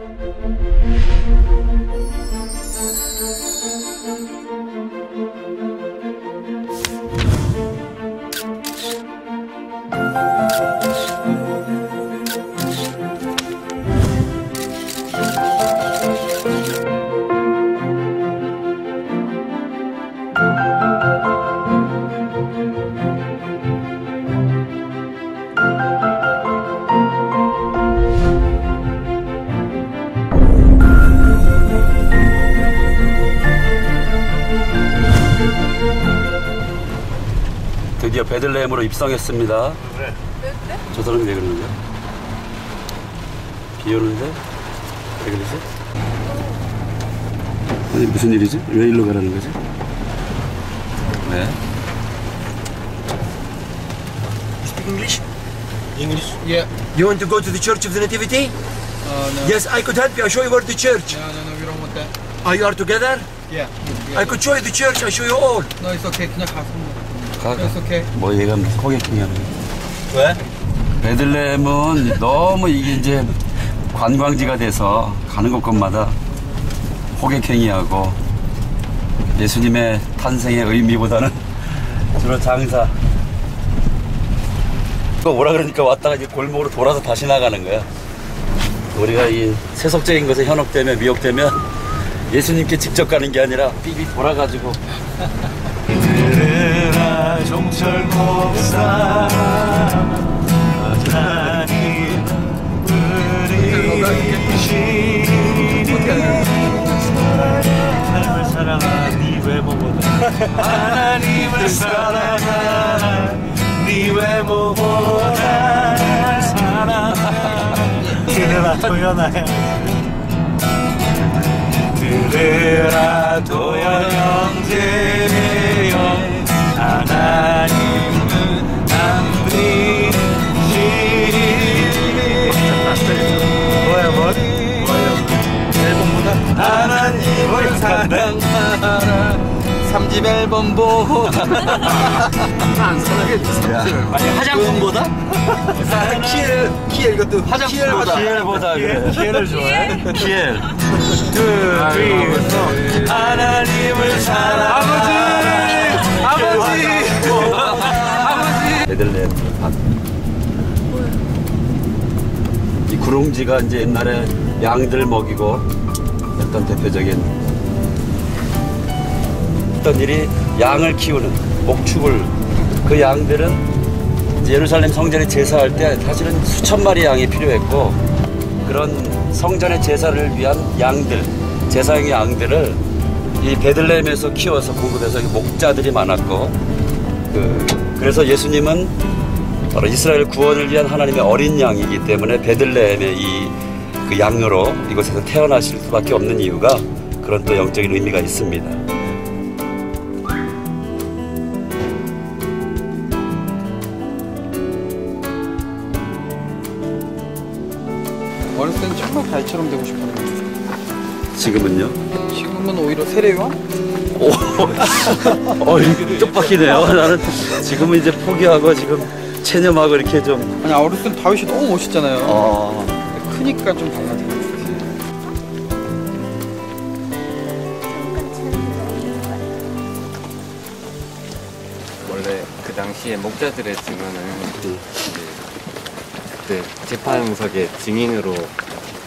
드 베들레헴으로 입성했습니다. 왜? 저 사람이 왜 그러는 거야? 비 오는데? 왜 그러지? 아니 무슨 일이지? 왜 일로 가라는 거지? 왜? Speak English? English? Yeah. You want to go to the Church of the Nativity? Uh, no. Yes, I could help you. I show you where the church. No, no, no, we don't want that. Are you are together? Yeah. I could show you the church. I show you all. No, it's okay. 그냥 가서 뭐. 가, No, it's okay. 뭐 얘가 거야? Where? 베들레헴은 너무 이게 이제 관광지가 돼서 가는 곳곳마다 호객행위하고 예수님의 탄생의 의미보다는 주로 장사. 그거 뭐라 그러니까 왔다가 이제 골목으로 돌아서 다시 나가는 거야. 우리가 이 세속적인 것에 현혹되면 미혹되면 예수님께 직접 가는 게 아니라 삐삐 돌아가지고 종철 목사 하나님 하나님을 사랑하니 외모보다 하나님을 사랑하니 외모보다 사랑하니 들으라 도연아야 들으라 도연 형제여 뭐? 하나님을 사랑하라 3집 앨범 보고. 화장품보다? 키엘, 키엘 이것도 화장품보다 키엘보다 그래. 기회를 좋아해? 키엘 둘셋 하나님을 사랑하라 아버지 베들레헴 밭. 이 구릉지가 이제 옛날에 양들 먹이고 했던 대표적인 했던 일이 양을 키우는 목축을 그 양들은 예루살렘 성전에 제사할 때 사실은 수천 마리 양이 필요했고 그런 성전의 제사를 위한 양들 제사용의 양들을 이 베들레헴에서 키워서 공급해서 목자들이 많았고 그, 그래서 예수님은 바로 이스라엘 구원을 위한 하나님의 어린 양이기 때문에 베들레헴의 이 그 양으로 이곳에서 태어나실 수밖에 없는 이유가 그런 또 영적인 의미가 있습니다. 어렸을 때는 정말 달처럼 되고 싶었는데. 지금은요? 지금은 오히려 세례요한? 오, 어, 뜻밖이네요. 나는 지금은 이제 포기하고 지금 체념하고 이렇게 좀 아니 어렸을 땐 다윗이 너무 멋있잖아요. 어, 크니까 좀 달라진 것 같아요. 원래 그 당시에 목자들의 증언은 이제 그때 재판석의 증인으로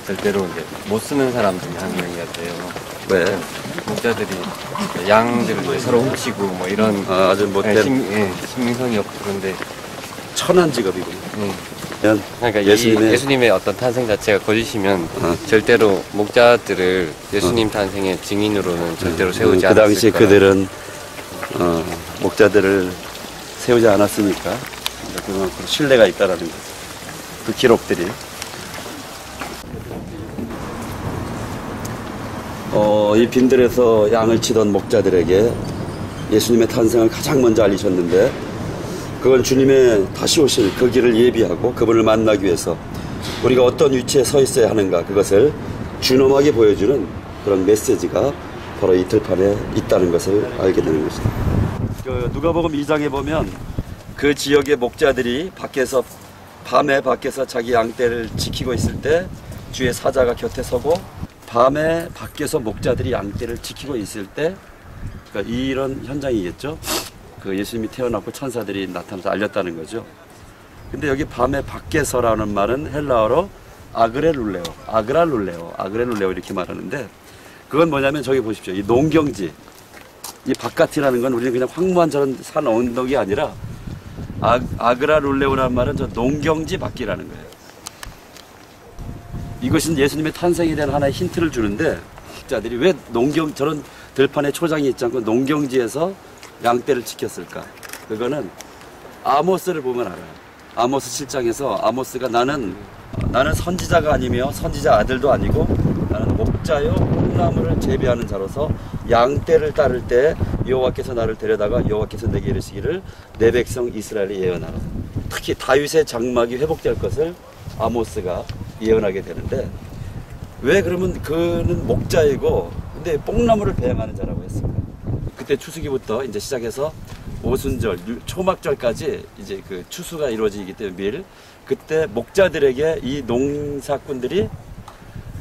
절대로 이제 못 쓰는 사람 중에 한 명이었대요. 네. 목자들이 양들을 이제 서로 훔치고 뭐 이런 아, 아주 못된 예, 신, 예, 신빙성이 없고 그런데 천한 직업이군요. 예. 그냥 그러니까 예수님의- 이 예수님의 어떤 탄생 자체가 거짓이면 어. 절대로 목자들을 예수님 탄생의 증인으로는 절대로 세우지 그 않았을 당시 거라. 그들은 어, 목자들을 세우지 않았으니까 그만큼 신뢰가 있다라는 거죠. 그 기록들이. 어, 이 빈들에서 양을 치던 목자들에게 예수님의 탄생을 가장 먼저 알리셨는데 그건 주님의 다시 오실 그 길을 예비하고 그분을 만나기 위해서 우리가 어떤 위치에 서 있어야 하는가 그것을 준엄하게 보여주는 그런 메시지가 바로 이 들판에 있다는 것을 알게 되는 것입니다. 그 누가복음 2장에 보면 그 지역의 목자들이 밖에서 밤에 밖에서 자기 양떼를 지키고 있을 때 주의 사자가 곁에 서고 밤에 밖에서 목자들이 양떼를 지키고 있을 때 그러니까 이런 현장이겠죠. 그 예수님이 태어났고 천사들이 나타나서 알렸다는 거죠. 근데 여기 밤에 밖에서라는 말은 헬라어로 아그레룰레오, 아그랄룰레오, 아그레룰레오 이렇게 말하는데 그건 뭐냐면 저기 보십시오. 이 농경지, 이 바깥이라는 건 우리는 그냥 황무한 저런 산 언덕이 아니라 아, 아그라룰레오라는 말은 저 농경지 밖이라는 거예요. 이것은 예수님의 탄생에 대한 하나의 힌트를 주는데 자들이 왜 농경 저런 들판에 초장이 있지 않고 농경지에서 양떼를 지켰을까? 그거는 아모스를 보면 알아요. 아모스 7장에서 아모스가 나는 나는 선지자가 아니며 선지자 아들도 아니고 나는 목자요 콩나물을 재배하는 자로서 양떼를 따를 때 여호와께서 나를 데려다가 여호와께서 내게 이르시기를 내 백성 이스라엘이 예언하라. 특히 다윗의 장막이 회복될 것을 아모스가 예언하게 되는데 왜 그러면 그는 목자이고 근데 뽕나무를 배양하는 자라고 했습니다. 그때 추수기부터 이제 시작해서 오순절, 유- 초막절까지 이제 그 추수가 이루어지기 때문에 밀 그때 목자들에게 이 농사꾼들이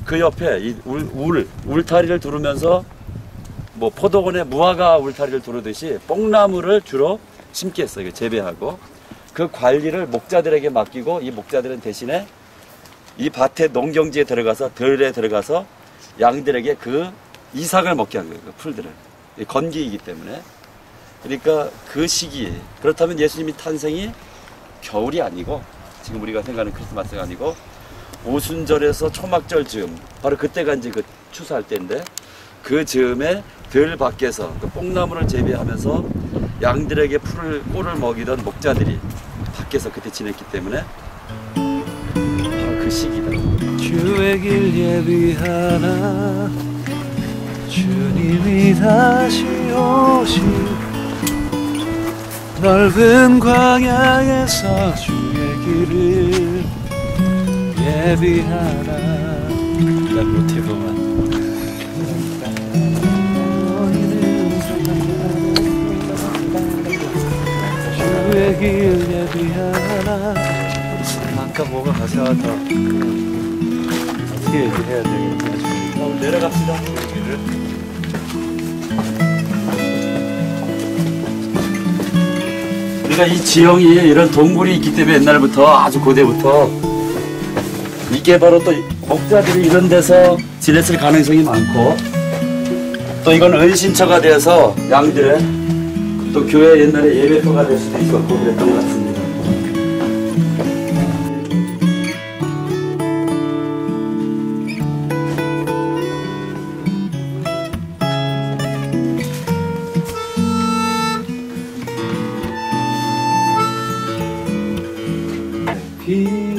그 옆에 이 울, 울 울타리를 두르면서 뭐 포도원에 무화과 울타리를 두르듯이 뽕나무를 주로 심게 했어요. 재배하고 그 관리를 목자들에게 맡기고 이 목자들은 대신에 이 밭에 농경지에 들어가서 들에 들어가서 양들에게 그 이삭을 먹게 한 거예요. 그 풀들을. 이 건기이기 때문에. 그러니까 그 시기에 그렇다면 예수님이 탄생이 겨울이 아니고 지금 우리가 생각하는 크리스마스가 아니고 오순절에서 초막절 즈음 바로 그때가 이제 그 추수할 때인데 그 즈음에 들 밖에서 그 뽕나무를 재배하면서 양들에게 풀을 꿀을 먹이던 목자들이 밖에서 그때 지냈기 때문에 시기다. 주의 길 예비하라 주님이 다시 오실 넓은 광야에서 주의 길을 예비하라 난 못해보만. 주의 길 예비하라 아까 뭐가 가사가 더 어떻게 얘기해야 되겠냐 내려갑시다. 우리가 이 지형이 이런 동굴이 있기 때문에 옛날부터 아주 고대부터 이게 바로 또 목자들이 이런 데서 지냈을 가능성이 많고 또 이건 은신처가 되어서 양들의 또 교회 옛날에 예배터가 될 수도 있었고 그랬던 것 같습니다. 비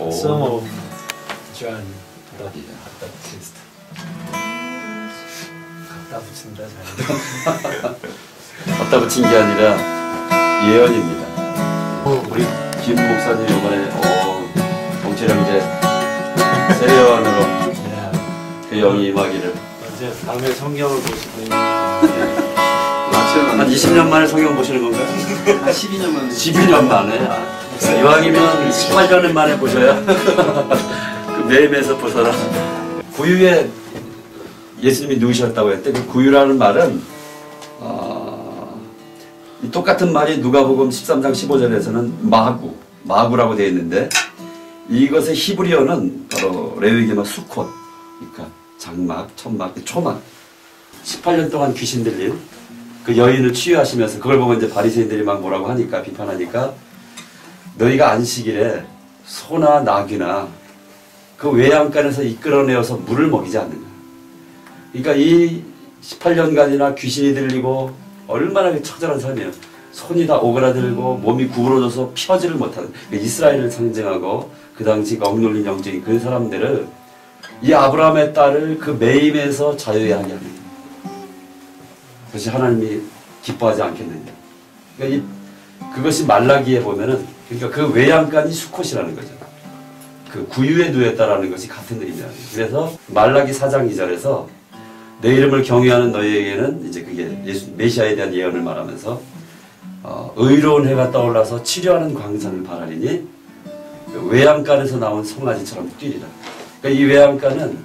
오. Some of John the Baptist. 갖다 붙인다 잘. 갖다 붙인 게 아니라 예언입니다. 우리 김 목사님 이번에 어, 동체령제 세례원으로 야, 그 영이 임하기를 어제 밤에 성경을 보시더니 한 20년 만에 성경 보시는 건가요? 한 12년 만에 12년 만에 아, 이왕이면 18년 만에 보셔야 그 매임에서 벗어나. 구유에 예수님이 누우셨다고 했대. 그 구유라는 말은 어, 이 똑같은 말이 누가복음 13장 15절에서는 마구 마구라고 되어 있는데 이것의 히브리어는 바로 레위기마 수콧 그러니까 장막, 천막, 초막. 18년 동안 귀신 들린 그 여인을 치유하시면서 그걸 보고 이제 바리새인들이 막 뭐라고 하니까 비판하니까 너희가 안식일에 소나 낙이나 그 외양간에서 이끌어내어서 물을 먹이지 않느냐. 그러니까 이 18년간이나 귀신이 들리고 얼마나 그 처절한 삶이에요. 손이 다 오그라들고 몸이 구부러져서 펴지를 못하는 그 이스라엘을 상징하고 그 당시 그 억눌린 영적인 그 사람들을 이 아브라함의 딸을 그 매임에서 자유하게 거예요. 그것이 하나님이 기뻐하지 않겠느냐. 그러니까 이, 그것이 말라기에 보면은 그러니까 그 외양간이 수컷이라는 거죠. 그 구유에 누였다라는 것이 같은 의미예요. 그래서 말라기 4장 2절에서 내 이름을 경외하는 너희에게는 이제 그게 예수 메시아에 대한 예언을 말하면서 어, 의로운 해가 떠올라서 치료하는 광선을 바라리니 그 외양간에서 나온 송아지처럼 뛰리라. 그러니까 이 외양간은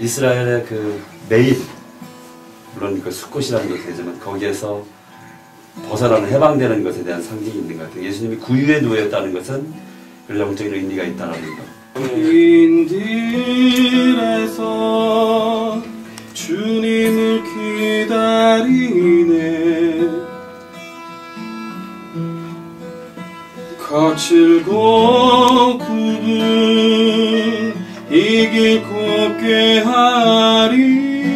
이스라엘의 그 메인 물론 그 수컷이라는 것도 되지만 거기에서 벗어나는 해방되는 것에 대한 상징이 있는 것 같아요. 예수님이 구유에 누웠다는 것은 그 영적인 의미가 있다는 것. 인들에서 주님을 기다리네 거칠고 굽은 이길 곱게 하리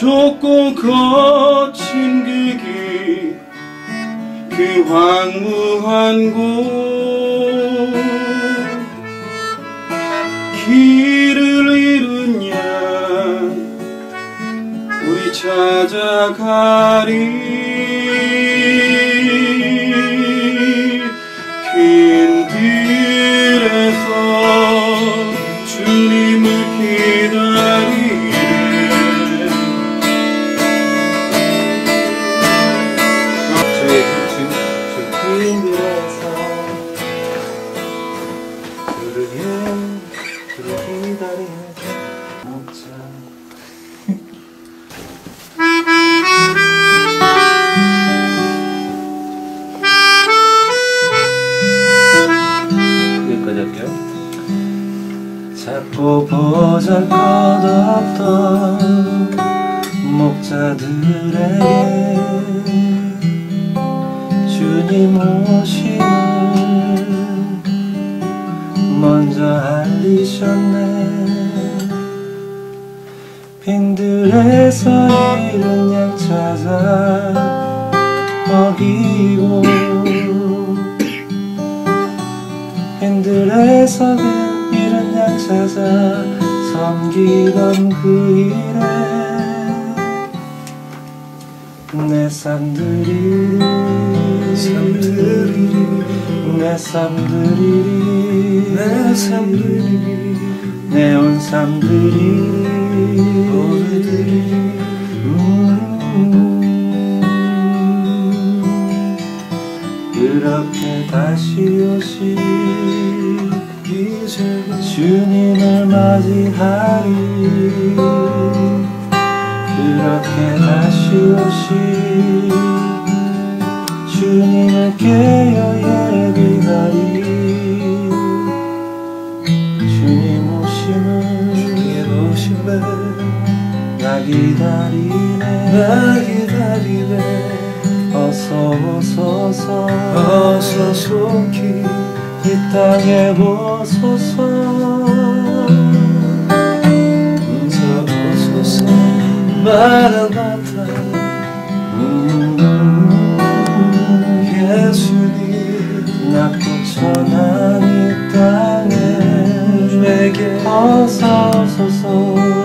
좁고 거친 그 길 그 황무한 곳. 길을 잃은 양 우리 찾아가리 자꾸 보잘것없던 목자들에게 주님 오심을 먼저 알리셨네. 빈들에서 이른 양 찾아 먹이고 섬기던 그 일에 내 삶들이 내 삶들이 내 삶들이 내온 삶들이 음, 그렇게 다시 이제 주님을 맞이하리. 그렇게 다시 오시. 주님을 깨어 예비하리 주님 오심을 주님 오심을 나 기다리네. 나 기다리네. 어서 오소서. 어서 속히 이 땅에 오소서. 어서 오소서. 마라나타 예수님 낮고 천한 이 땅에 내게 어서 오소서